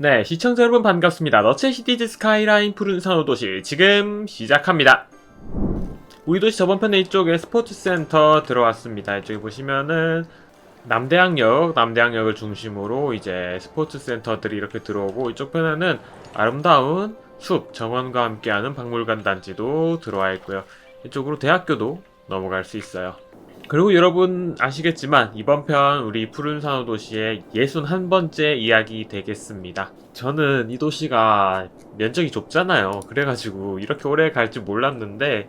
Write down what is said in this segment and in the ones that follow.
네, 시청자 여러분 반갑습니다. 너체 시티즈 스카이라인 푸른 산호 도시 지금 시작합니다. 우리 도시 저번 편에 이쪽에 스포츠 센터 들어왔습니다. 이쪽에 보시면은 남대항역, 남대항역을 중심으로 이제 스포츠 센터들이 이렇게 들어오고 이쪽 편에는 아름다운 숲, 정원과 함께하는 박물관 단지도 들어와 있고요. 이쪽으로 대학교도 넘어갈 수 있어요. 그리고 여러분 아시겠지만 이번 편 우리 푸른 산호 도시의 61번째 이야기 되겠습니다. 저는 이 도시가 면적이 좁잖아요. 그래가지고 이렇게 오래 갈 줄 몰랐는데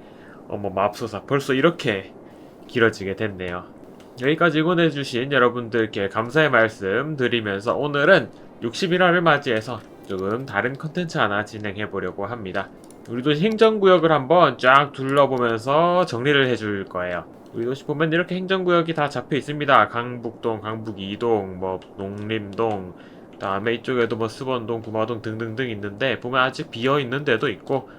어머 맙소사 벌써 이렇게 길어지게 됐네요. 여기까지 응원해주신 여러분들께 감사의 말씀 드리면서 오늘은 61화를 맞이해서 조금 다른 컨텐츠 하나 진행해 보려고 합니다. 우리 도시 행정구역을 한번 쫙 둘러보면서 정리를 해줄 거예요. 우리 도시 보면 이렇게 행정구역이 다 잡혀 있습니다. 강북동, 강북 2동, 뭐 농림동, 그다음에 이쪽에도 뭐 수번동, 구마동 등등등 있는데 보면 아직 비어 있는 데도 있고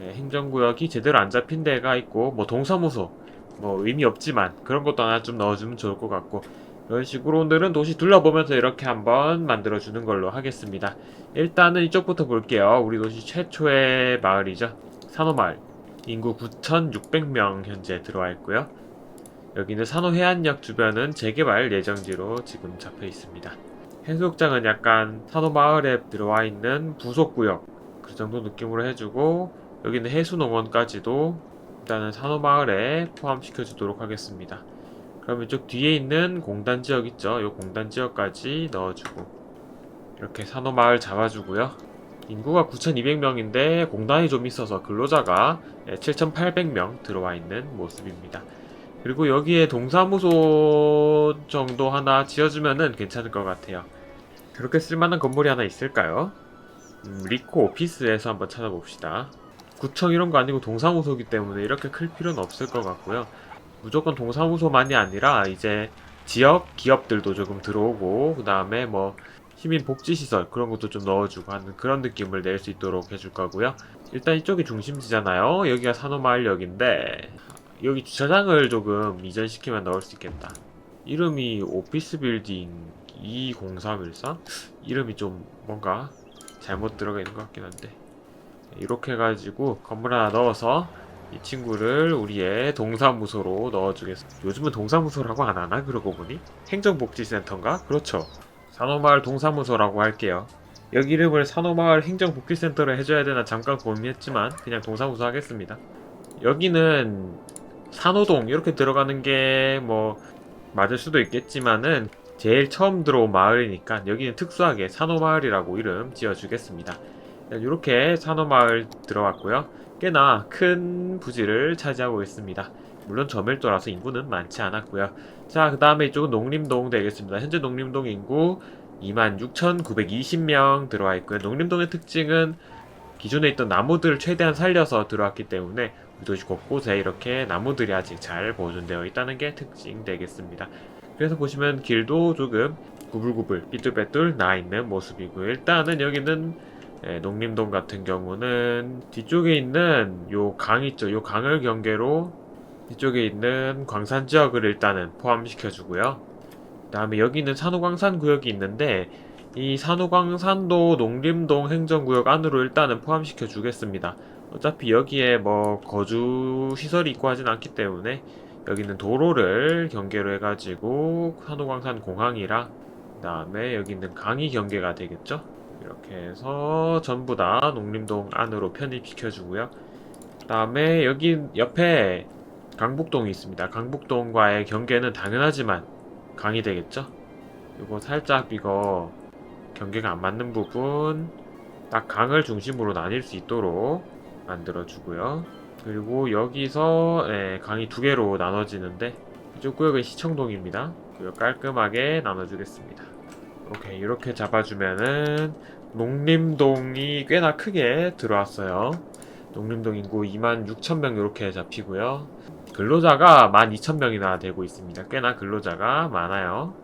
예, 행정구역이 제대로 안 잡힌 데가 있고 뭐 동사무소 뭐 의미 없지만 그런 것도 하나 좀 넣어주면 좋을 것 같고 이런 식으로 오늘은 도시 둘러보면서 이렇게 한번 만들어주는 걸로 하겠습니다. 일단은 이쪽부터 볼게요. 우리 도시 최초의 마을이죠. 산호마을. 인구 9,600명 현재 들어와 있고요. 여기는 산호해안역 주변은 재개발 예정지로 지금 잡혀 있습니다. 해수욕장은 약간 산호마을에 들어와 있는 부속구역 그 정도 느낌으로 해주고 여기는 해수농원까지도 일단은 산호마을에 포함시켜 주도록 하겠습니다. 그럼 이쪽 뒤에 있는 공단 지역 있죠? 이 공단 지역까지 넣어주고 이렇게 산호마을 잡아주고요. 인구가 9,200명인데 공단이 좀 있어서 근로자가 7,800명 들어와 있는 모습입니다. 그리고 여기에 동사무소 정도 하나 지어주면은 괜찮을 것 같아요. 그렇게 쓸만한 건물이 하나 있을까요? 음, 리코 오피스에서 한번 찾아봅시다. 구청 이런 거 아니고 동사무소기 때문에 이렇게 클 필요는 없을 것 같고요. 무조건 동사무소만이 아니라 이제 지역 기업들도 조금 들어오고 그 다음에 뭐 시민 복지시설 그런 것도 좀 넣어주고 하는 그런 느낌을 낼 수 있도록 해줄 거고요. 일단 이쪽이 중심지잖아요. 여기가 산호마을역인데 여기 주차장을 조금 이전시키면 넣을 수 있겠다. 이름이 오피스 빌딩 20313? 이름이 좀 뭔가 잘못 들어가 있는 것 같긴 한데 이렇게 해가지고 건물 하나 넣어서 이 친구를 우리의 동사무소로 넣어주겠습니다. 요즘은 동사무소라고 안 하나? 그러고 보니? 행정복지센터인가? 그렇죠. 산호마을 동사무소라고 할게요. 여기 이름을 산호마을 행정복지센터로 해줘야 되나 잠깐 고민했지만 그냥 동사무소 하겠습니다. 여기는 산호동 이렇게 들어가는 게 뭐 맞을 수도 있겠지만은 제일 처음 들어온 마을이니까 여기는 특수하게 산호마을이라고 이름 지어주겠습니다. 이렇게 산호마을 들어왔고요. 꽤나 큰 부지를 차지하고 있습니다. 물론 저밀도라서 인구는 많지 않았고요. 자, 그 다음에 이쪽은 농림동 되겠습니다. 현재 농림동 인구 26,920명 들어와 있고요. 농림동의 특징은 기존에 있던 나무들을 최대한 살려서 들어왔기 때문에 도시 곳곳에 이렇게 나무들이 아직 잘 보존되어 있다는 게 특징 되겠습니다. 그래서 보시면 길도 조금 구불구불 삐뚤빼뚤 나 있는 모습이고요. 일단은 여기는 예, 농림동 같은 경우는 뒤쪽에 있는 요 강 있죠. 요 강을 경계로 이쪽에 있는 광산 지역을 일단은 포함시켜 주고요. 그 다음에 여기는 산호광산 구역이 있는데 이 산호광산도 농림동 행정구역 안으로 일단은 포함시켜 주겠습니다. 어차피 여기에 뭐 거주 시설이 있고 하진 않기 때문에 여기는 도로를 경계로 해가지고 산호광산 공항이랑 그 다음에 여기 있는 강이 경계가 되겠죠. 이렇게 해서 전부 다 농림동 안으로 편입시켜 주고요. 그 다음에 여기 옆에 강북동이 있습니다. 강북동과의 경계는 당연하지만 강이 되겠죠. 이거 살짝 이거 경계가 안 맞는 부분 딱 강을 중심으로 나뉠 수 있도록 만들어 주고요. 그리고 여기서 예, 강이 두 개로 나눠지는데 이쪽 구역은 시청동입니다. 구역 깔끔하게 나눠주겠습니다. 오케이 이렇게 잡아주면은 농림동이 꽤나 크게 들어왔어요. 농림동 인구 2만 6천 명 이렇게 잡히고요. 근로자가 1만 2천 명이나 되고 있습니다. 꽤나 근로자가 많아요.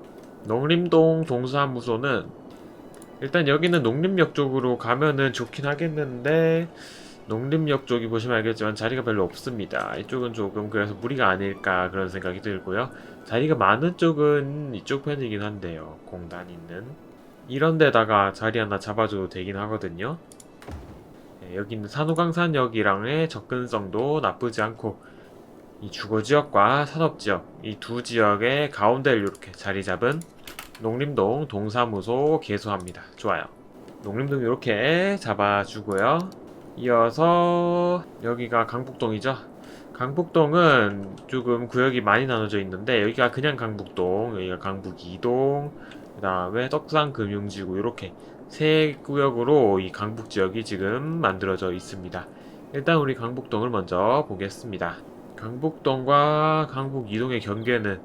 농림동 동사무소는 일단 여기는 농림역 쪽으로 가면은 좋긴 하겠는데 농림역 쪽이 보시면 알겠지만 자리가 별로 없습니다. 이쪽은 조금 그래서 무리가 아닐까 그런 생각이 들고요. 자리가 많은 쪽은 이쪽 편이긴 한데요. 공단 있는 이런 데다가 자리 하나 잡아줘도 되긴 하거든요. 네, 여기 있는 산호강산역이랑의 접근성도 나쁘지 않고 이 주거지역과 산업지역 이 두 지역의 가운데를 이렇게 자리 잡은 농림동 동사무소 개소합니다. 좋아요. 농림동 이렇게 잡아주고요. 이어서 여기가 강북동이죠. 강북동은 조금 구역이 많이 나눠져 있는데 여기가 그냥 강북동, 여기가 강북 2동, 그 다음에 떡상금융지구 이렇게 세 구역으로 이 강북 지역이 지금 만들어져 있습니다. 일단 우리 강북동을 먼저 보겠습니다. 강북동과 강북 2동의 경계는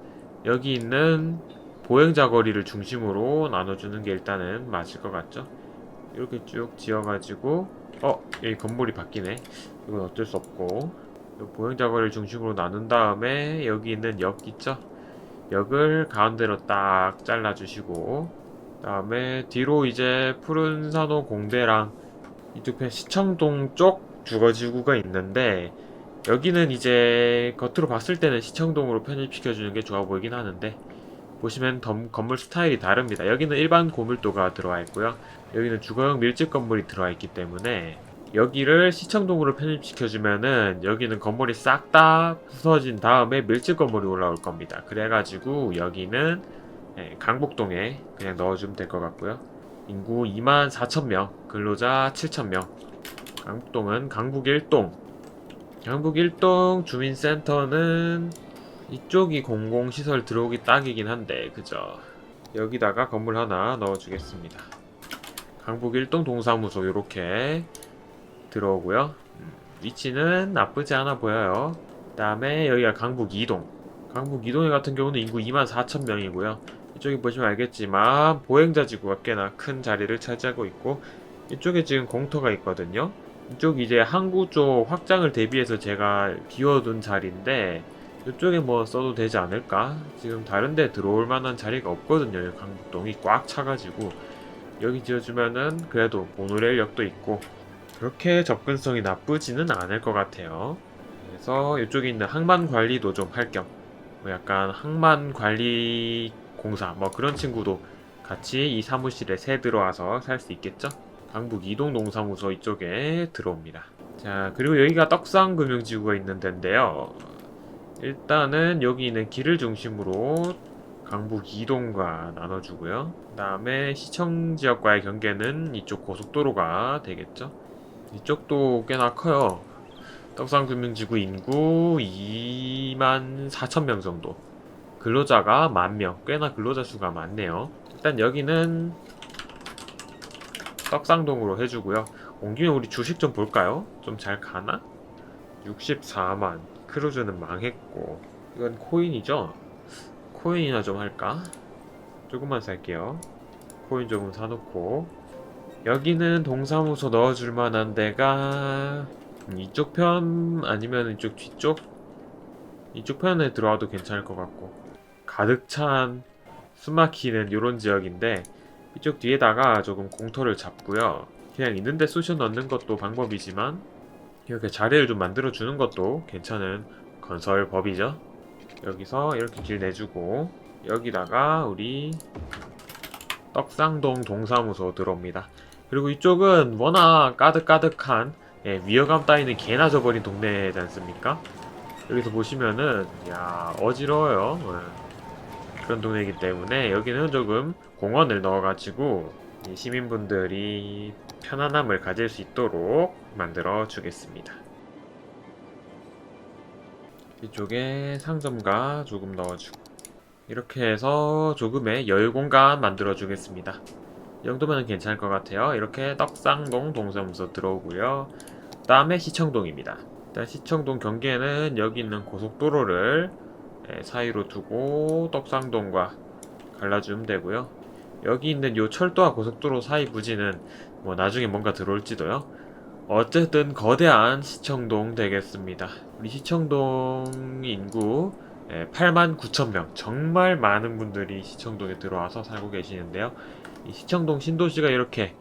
여기 있는 보행자 거리를 중심으로 나눠주는 게 일단은 맞을 것 같죠? 이렇게 쭉 지어가지고 어 여기 건물이 바뀌네. 이건 어쩔 수 없고 이 보행자 거리를 중심으로 나눈 다음에 여기 있는 역 있죠? 역을 가운데로 딱 잘라주시고 그다음에 뒤로 이제 푸른 산호 공대랑 이쪽 편 시청동 쪽 주거지구가 있는데 여기는 이제 겉으로 봤을 때는 시청동으로 편입시켜주는 게 좋아 보이긴 하는데 보시면 덤- 건물 스타일이 다릅니다. 여기는 일반 고밀도가 들어와 있고요. 여기는 주거용 밀집 건물이 들어와 있기 때문에 여기를 시청동으로 편입시켜주면은 여기는 건물이 싹 다 부서진 다음에 밀집 건물이 올라올 겁니다. 그래가지고 여기는 예, 강북동에 그냥 넣어주면 될 것 같고요. 인구 2만 4천 명, 근로자 7천 명. 강북동은 강북 1동. 강북 1동 주민센터는 이쪽이 공공시설 들어오기 딱이긴 한데, 그죠? 여기다가 건물 하나 넣어주겠습니다. 강북 1동 동사무소 이렇게 들어오고요. 음, 위치는 나쁘지 않아 보여요. 그 다음에 여기가 강북 2동. 강북 2동에 같은 경우는 인구 2만 4천 명이고요. 이쪽에 보시면 알겠지만 보행자 지구가 꽤나 큰 자리를 차지하고 있고 이쪽에 지금 공터가 있거든요. 이쪽 이제 항구 쪽 확장을 대비해서 제가 비워둔 자리인데 이쪽에 뭐 써도 되지 않을까? 지금 다른 데 들어올 만한 자리가 없거든요. 강북동이 꽉 차가지고 여기 지어주면은 그래도 모노레일역도 있고 그렇게 접근성이 나쁘지는 않을 것 같아요. 그래서 이쪽에 있는 항만 관리도 좀 할 겸, 뭐 약간 항만 관리 공사 뭐 그런 친구도 같이 이 사무실에 새 들어와서 살 수 있겠죠? 강북 이동 농사무소 이쪽에 들어옵니다. 자 그리고 여기가 떡상금융지구가 있는 데인데요. 일단은 여기 있는 길을 중심으로 강북 2동과 나눠주고요. 그 다음에 시청 지역과의 경계는 이쪽 고속도로가 되겠죠. 이쪽도 꽤나 커요. 떡상금융지구 인구 2만 4천 명 정도. 근로자가 만 명. 꽤나 근로자 수가 많네요. 일단 여기는 떡상동으로 해주고요. 온 김에 우리 주식 좀 볼까요? 좀 잘 가나? 64만. 크루즈는 망했고. 이건 코인이죠? 코인이나 좀 할까? 조금만 살게요. 코인 조금 사놓고. 여기는 동사무소 넣어줄 만한 데가 음, 이쪽 편 아니면 이쪽 뒤쪽? 이쪽 편에 들어와도 괜찮을 것 같고. 가득 찬 숨막히는 요런 지역인데 이쪽 뒤에다가 조금 공터를 잡고요. 그냥 있는데 쑤셔 넣는 것도 방법이지만 이렇게 자리를 좀 만들어 주는 것도 괜찮은 건설법이죠. 여기서 이렇게 길 내주고 여기다가 우리 떡상동 동사무소 들어옵니다. 그리고 이쪽은 워낙 까득까득한 예, 위화감 따위는 개나 져버린 동네지 않습니까? 여기서 보시면은 야 어지러워요. 예. 그런 동네이기 때문에 여기는 조금 공원을 넣어가지고 이 시민분들이 편안함을 가질 수 있도록 만들어 주겠습니다. 이쪽에 상점가 조금 넣어주고 이렇게 해서 조금의 여유 공간 만들어 주겠습니다. 이 정도면 괜찮을 것 같아요. 이렇게 떡상동 동사무소 들어오고요. 다음에 시청동입니다. 일단 시청동 경계는 여기 있는 고속도로를 예, 사이로 두고 떡상동과 갈라주면 되고요. 여기 있는 요 철도와 고속도로 사이 부지는 뭐 나중에 뭔가 들어올지도요. 어쨌든 거대한 시청동 되겠습니다. 우리 시청동 인구 8만 9천 명 정말 많은 분들이 시청동에 들어와서 살고 계시는데요. 이 시청동 신도시가 이렇게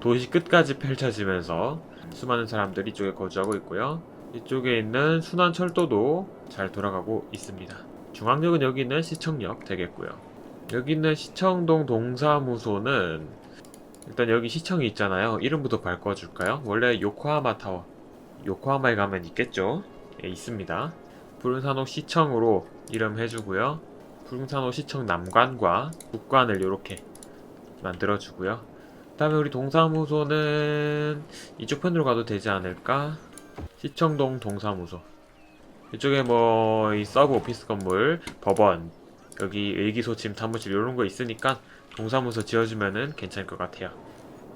도시 끝까지 펼쳐지면서 수많은 사람들이 이쪽에 거주하고 있고요. 이쪽에 있는 순환철도도 잘 돌아가고 있습니다. 중앙역은 여기 있는 시청역 되겠고요. 여기 있는 시청동 동사무소는 일단 여기 시청이 있잖아요. 이름부터 바꿔줄까요? 원래 요코하마 타워. 요코하마에 가면 있겠죠? 예, 있습니다. 푸른산호 시청으로 이름 해주고요. 푸른산호 시청 남관과 북관을 이렇게 만들어주고요. 그 다음에 우리 동사무소는 이쪽 편으로 가도 되지 않을까? 시청동 동사무소. 이쪽에 뭐 이 서브 오피스 건물, 법원, 여기 일기소침 사무실 이런 거 있으니까 동사무소 지어주면은 괜찮을 것 같아요.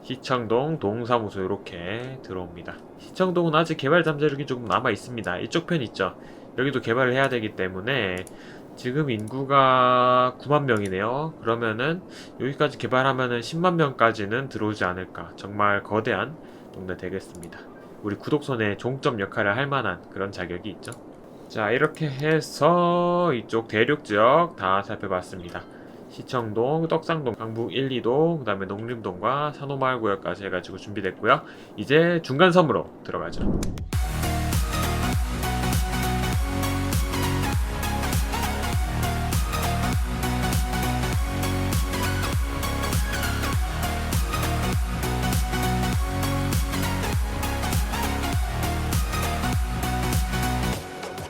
시청동 동사무소 이렇게 들어옵니다. 시청동은 아직 개발 잠재력이 조금 남아 있습니다. 이쪽 편 있죠. 여기도 개발을 해야 되기 때문에 지금 인구가 9만 명이네요. 그러면은 여기까지 개발하면은 10만 명까지는 들어오지 않을까. 정말 거대한 동네 되겠습니다. 우리 구독선의 종점 역할을 할 만한 그런 자격이 있죠. 자, 이렇게 해서 이쪽 대륙 지역 다 살펴봤습니다. 시청동, 떡상동, 강북 1, 2동, 그 다음에 농림동과 산호마을 구역까지 해가지고 준비됐고요. 이제 중간 섬으로 들어가죠.